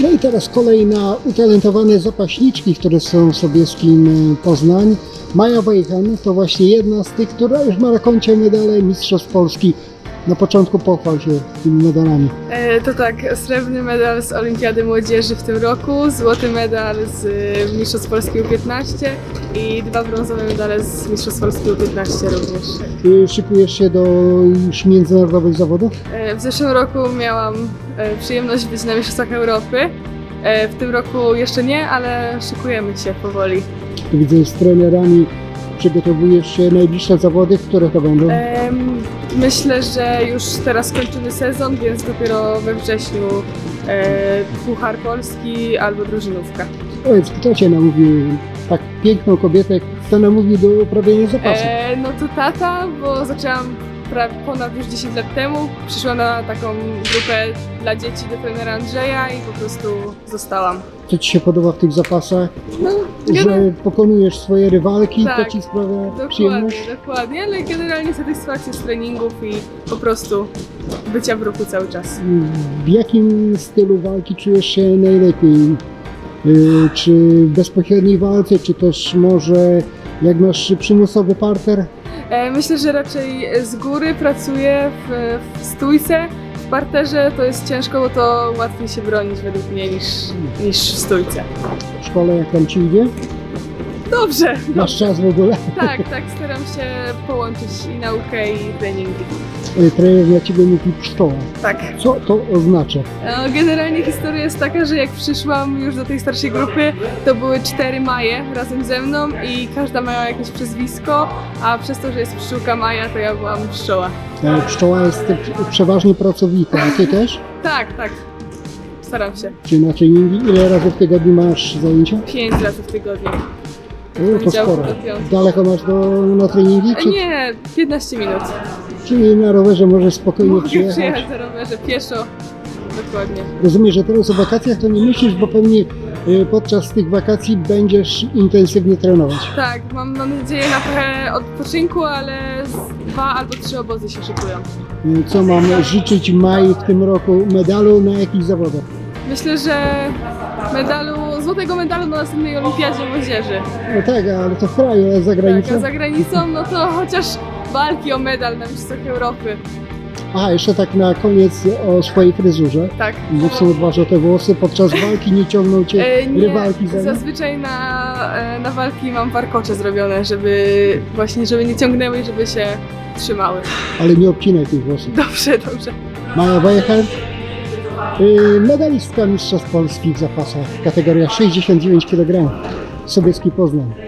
No i teraz kolej na utalentowane zapaśniczki, które są w Sobieskim e, Poznań. Maja Wejhan to właśnie jedna z tych, która już ma na koncie medale Mistrzostw Polski. Na początku pochwal się tymi medalami. E, To tak, srebrny medal z Olimpiady Młodzieży w tym roku, złoty medal z y, Mistrzostw Polski U15 i dwa brązowe medale z Mistrzostw Polski U15 również. Ty szykujesz się do już międzynarodowych zawodów? E, W zeszłym roku miałam e, przyjemność być na Mistrzostwach Europy. E, W tym roku jeszcze nie, ale szykujemy się powoli. Widzę z trenerami przygotowujesz się najbliższe zawody, które to będą? Em, Myślę, że już teraz kończymy sezon, więc dopiero we wrześniu e, Puchar Polski albo drużynówka. Powiedz, kto cię namówił, tak piękną kobietę, kto namówił do uprawiania zapasu? E, no to tata, bo zaczęłam pra- ponad już 10 lat temu. Przyszłam na taką grupę dla dzieci do trenera Andrzeja i po prostu zostałam. Co ci się podoba w tych zapasach? No, Że pokonujesz swoje rywalki, Tak, to ci sprawia dokładnie, przyjemność? dokładnie, ale generalnie satysfakcja z treningów i po prostu bycia w ruchu cały czas. W jakim stylu walki czujesz się najlepiej? Y, Czy w bezpośredniej walce, czy też może jak masz przymusowy parter? E, myślę, że raczej z góry pracuję w, w stójce. W parterze to jest ciężko, bo to łatwiej się bronić według mnie niż, niż w stójce. W szkole jak tam ci idzie? Dobrze, Masz czas w ogóle? Tak, tak, staram się połączyć i naukę i treningi. Y, Trener na ciebie mówi pszczoła. Tak. Co to oznacza? No, generalnie historia jest taka, że jak przyszłam już do tej starszej grupy, to były cztery Maje razem ze mną i każda miała jakieś przezwisko, a przez to, że jest pszczółka Maja, to ja byłam pszczoła. E, Pszczoła jest przeważnie pracowita, a ty też? Tak, tak. Staram się. Czy na treningi? Ile razy w tygodniu masz zajęcia? Pięć razy w tygodniu. O, to sporo. Daleko masz do, na treningi? Czy, Nie, 15 minut. Czyli na rowerze możesz spokojnie Mogę przyjechać? przyjechać na rowerze pieszo. Dokładnie. Rozumiem, że teraz o wakacjach to nie myślisz, bo pewnie y, podczas tych wakacji będziesz intensywnie trenować. Tak, mam, mam nadzieję na trochę odpoczynku, ale z dwa albo trzy obozy się szykują. Y, Co mam życzyć Mai w tym roku? Medalu na jakichś zawodach? Myślę, że medalu, złotego medalu na następnej olimpiadzie młodzieży. No tak, ale to w kraju, a za Tak, granicą? a za granicą, no to chociaż walki o medal na Mistrzostwach Europy. Aha, jeszcze tak na koniec o swojej fryzurze. Tak. Bo w sumie dbasz o te włosy, podczas walki nie ciągną cię E, nie, rywalki za zazwyczaj na, e, na walki mam warkocze zrobione, żeby właśnie, żeby nie ciągnęły i żeby się trzymały. Ale nie obcinaj tych włosów. Dobrze, dobrze. Maja Wejher, medalistka Mistrzostw Polski w zapasach, kategoria 69 kg, Sobieski Poznań.